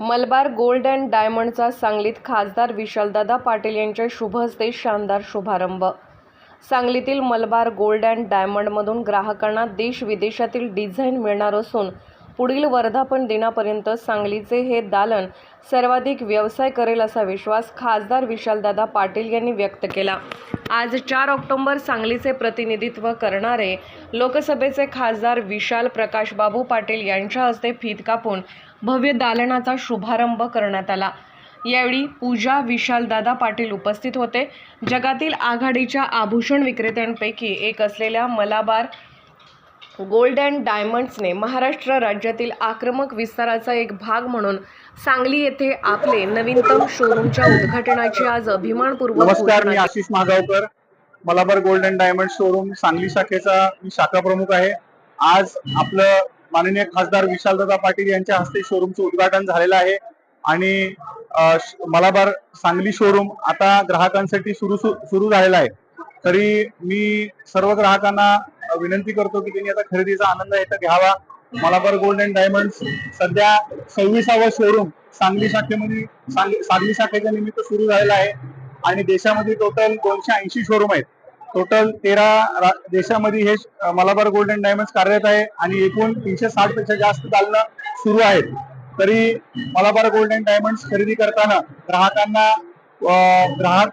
Malabar gold and डायमंडचा सांगलीत खासदार विशालदादा पाटील यांच्या शुभ हस्ते शानदार शुभारंभ. सांगलीतील मलबार गोल्ड अँड डायमंडमधून ग्राहकांना देश विदेशातील डिझाईन मिळणार असून पुढील वर्धापन दिनापर्यंत सांगलीचे हे दालन सर्वाधिक व्यवसाय करेल असा विश्वास खासदार विशालदादा पाटील यांनी व्यक्त केला. आज चार ऑक्टोबर सांगलीचे प्रतिनिधित्व करणारे लोकसभेचे खासदार विशाल प्रकाशबाबू पाटील यांच्या हस्ते फीत कापून भव्य दालनाचा शुभारंभ करण्यात आला. यावेळी पूजा विशालदादा पाटील उपस्थित होते. जगातील आघाडीच्या आभूषण विक्रेत्यांपैकी एक असलेल्या मलाबार गोल्ड अँड डायमंड्सने महाराष्ट्र राज्यातील आक्रमक विस्ताराचा एक भाग म्हणून सांगली येथे आपले नवीनतम शोरूमच्या उद्घाटनाची आज अभिमानपूर्वक नमस्कार मी Ashish Magavkar Malabar gold and diamond showroom Sangli शाखेचा मी शाखा प्रमुख आहे. आज आपलं माननीय खासदार विशालदादा पाटील यांच्या हस्ते शोरूमचं उद्घाटन झालेलं आहे. आणि मलाबार सांगली शोरूम आता ग्राहकांसाठी सुरू सुरू झालेला आहे. तरी मी सर्व ग्राहकांना विनंती करतो की त्यांनी आता खरेदीचा आनंद इथं घ्यावा. मलाबार गोल्ड अँड डायमंड सध्या सव्वीसावं शोरूम सांगली शाखेमध्ये सांगली सांगली शाखेच्या निमित्त सुरू झालेला आहे. आणि देशामध्ये टोटल दोनशे ऐंशी शोरूम आहेत. टोटल तेरा रा- देशामध्ये हे मलाबार गोल्ड अँड डायमंड कार्यरत आहे. आणि एकूण तीनशे साठपेक्षा जास्त दालनं सुरू आहेत तरी मलाबार गोल्ड अँड डायमंड खरेदी करताना ग्राहकांना ग्राहक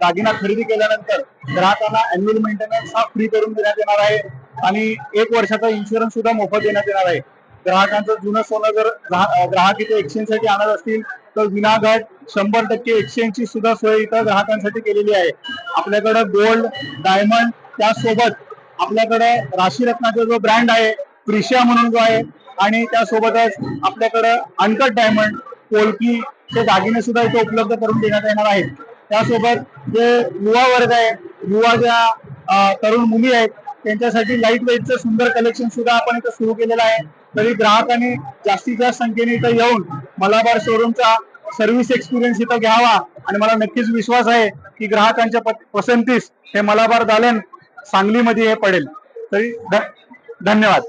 दागिना खरेदी केल्यानंतर ग्राहकांना अॅन्युअल मेंटेनन्स हा फ्री करून देण्यात येणार आहे. आणि एक वर्षाचा इन्शुरन्स सुद्धा मोफत देण्यात येणार आहे. ग्राहकांचं जुनं सोनं जर ग्राह- ग्राहक इथे एक्सचेंजसाठी आणत असतील तर विनाघाट शंभर टक्के एक्सचेंजची सुद्धा सोय इथं ग्राहकांसाठी केलेली आहे. आपल्याकडे गोल्ड डायमंड त्यासोबत आपल्याकडे राशी रत्नाचा जो ब्रँड आहे प्रिशिया म्हणून जो आहे आणि त्यासोबतच आपल्याकडे अनकट डायमंड पोलकी हे दागिने सुद्धा इथे उपलब्ध करून देण्यात येणार आहेत. त्यासोबत जे युवा वर्ग आहे युवा ज्या तरुण मुली आहेत त्यांच्यासाठी लाइट वेटचं सुंदर कलेक्शन सुद्धा आपण इथं सुरू केलेलं आहे. तरी ग्राहकांनी जास्तीत जास्त संख्येने इथं येऊन मलाबार शोरूमचा सर्व्हिस एक्सपिरियन्स इथं घ्यावा. आणि मला नक्कीच विश्वास आहे की ग्राहकांच्या प- पसंतीस हे मलाबार दालन सांगलीमध्ये हे पडेल. तरी धन्यवाद.